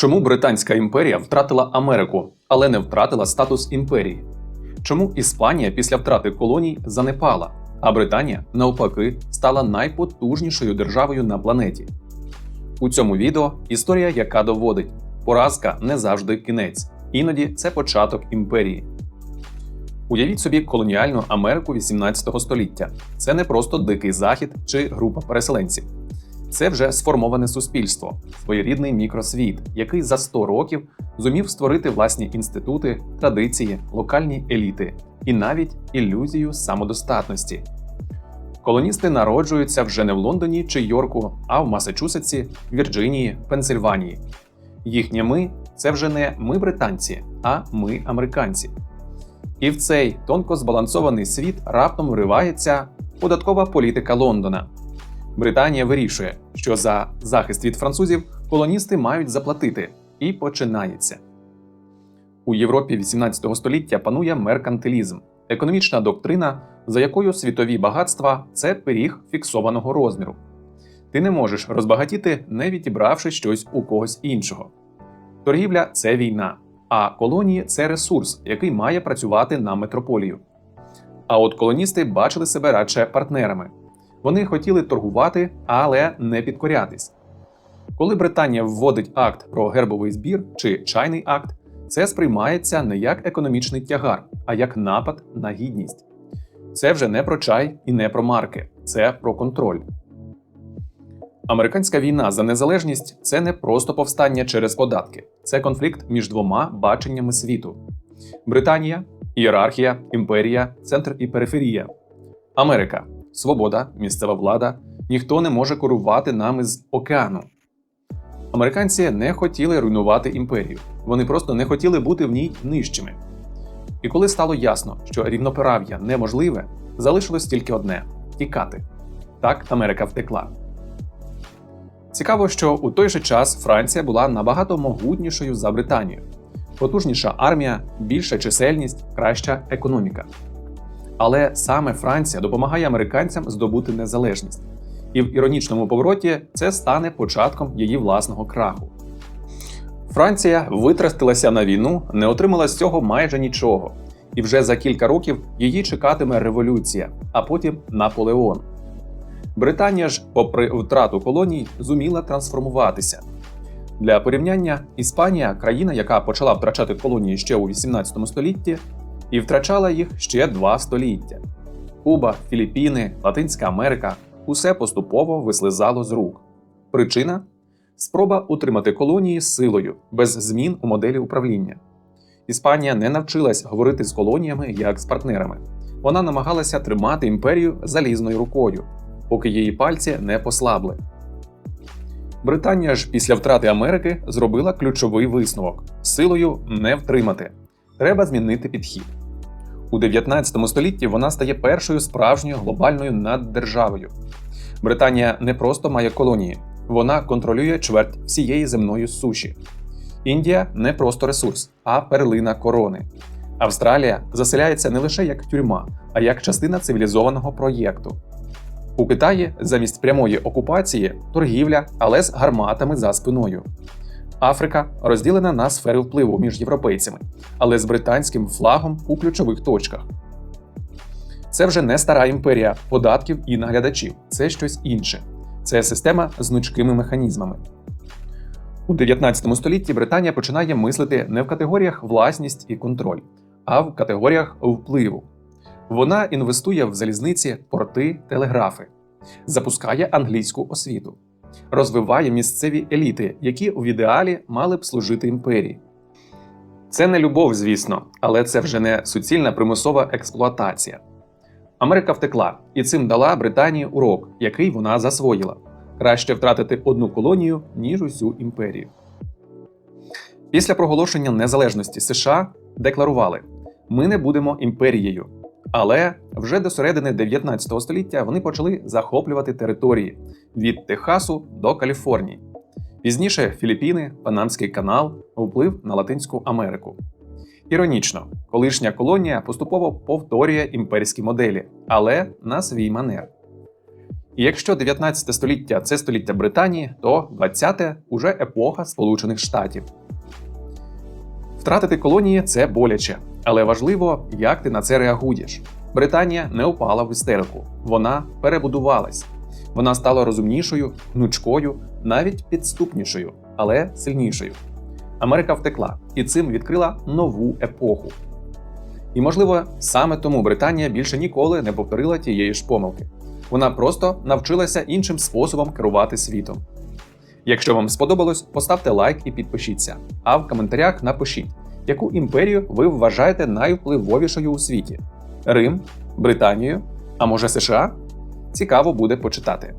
Чому Британська імперія втратила Америку, але не втратила статус імперії? Чому Іспанія після втрати колоній занепала, а Британія, навпаки, стала найпотужнішою державою на планеті? У цьому відео історія, яка доводить, поразка не завжди кінець, іноді це початок імперії. Уявіть собі колоніальну Америку 18 століття. Це не просто дикий захід чи група переселенців. Це вже сформоване суспільство, своєрідний мікросвіт, який за 100 років зумів створити власні інститути, традиції, локальні еліти і навіть ілюзію самодостатності. Колоністи народжуються вже не в Лондоні чи Йорку, а в Масачусетсі, Вірджинії, Пенсильванії. Їхнє ми це вже не ми британці, а ми американці. І в цей тонко збалансований світ раптом вривається податкова політика Лондона. Британія вирішує, що за захист від французів колоністи мають заплатити, і починається. У Європі 18 століття панує меркантилізм, економічна доктрина, за якою світові багатства це пиріг фіксованого розміру. Ти не можеш розбагатіти, не відібравши щось у когось іншого. Торгівля це війна, а колонії це ресурс, який має працювати на метрополію. А от колоністи бачили себе радше партнерами. Вони хотіли торгувати, але не підкорятись. Коли Британія вводить акт про гербовий збір чи чайний акт, це сприймається не як економічний тягар, а як напад на гідність. Це вже не про чай і не про марки, це про контроль. Американська війна за незалежність це не просто повстання через податки, це конфлікт між двома баченнями світу: Британія, ієрархія, імперія, центр і периферія. Америка свобода, місцева влада, ніхто не може керувати нами з океану. Американці не хотіли руйнувати імперію, вони просто не хотіли бути в ній нижчими. І коли стало ясно, що рівноправ'я неможливе, залишилось тільки одне тікати. Так Америка втекла. Цікаво, що у той же час Франція була набагато могутнішою за Британію. Потужніша армія, більша чисельність, краща економіка. Але саме Франція допомагає американцям здобути незалежність, і в іронічному повороті це стане початком її власного краху. Франція витрастилася на війну, не отримала з цього майже нічого, і вже за кілька років її чекатиме революція, а потім Наполеон. Британія ж, попри втрату колоній, зуміла трансформуватися. Для порівняння, Іспанія країна, яка почала втрачати колонії ще у 18 столітті, і втрачала їх ще два століття. Куба, Філіппіни, Латинська Америка усе поступово вислизало з рук. Причина спроба утримати колонії силою, без змін у моделі управління. Іспанія не навчилась говорити з колоніями як з партнерами. Вона намагалася тримати імперію залізною рукою, поки її пальці не послабли. Британія ж після втрати Америки зробила ключовий висновок: силою не втримати. Треба змінити підхід. У 19 столітті вона стає першою справжньою глобальною наддержавою. Британія не просто має колонії, вона контролює чверть всієї земної суші. Індія не просто ресурс, а перлина корони. Австралія заселяється не лише як тюрма, а як частина цивілізованого проєкту. У Китаї замість прямої окупації торгівля, але з гарматами за спиною. Африка розділена на сфери впливу між європейцями, але з британським флагом у ключових точках. Це вже не стара імперія податків і наглядачів, це щось інше. Це система з гнучкими механізмами. У 19 столітті Британія починає мислити не в категоріях власність і контроль, а в категоріях впливу. Вона інвестує в залізниці, порти, телеграфи, запускає англійську освіту розвиває місцеві еліти, які в ідеалі мали б служити імперії. Це не любов, звісно, але це вже не суцільна примусова експлуатація. Америка втекла і цим дала Британії урок, який вона засвоїла. Краще втратити одну колонію, ніж усю імперію. Після проголошення незалежності США декларували: ми не будемо імперією, але вже до середини 19 століття вони почали захоплювати території від Техасу до Каліфорнії. Пізніше Філіппіни, Панамський канал, вплив на Латинську Америку. Іронічно, колишня колонія поступово повторює імперські моделі, але на свій манер. І якщо 19 століття це століття Британії, то 20 уже епоха Сполучених Штатів. Втратити колонії це боляче, але важливо, як ти на це реагуєш. Британія не впала в істерику, вона перебудувалась. Вона стала розумнішою, гнучкою, навіть підступнішою, але сильнішою. Америка втекла і цим відкрила нову епоху. І, можливо, саме тому Британія більше ніколи не повторила тієї ж помилки. Вона просто навчилася іншим способом керувати світом. Якщо вам сподобалось, поставте лайк і підпишіться. А в коментарях напишіть, яку імперію ви вважаєте найвпливовішою у світі: Рим, Британію, а може США? Цікаво буде почитати.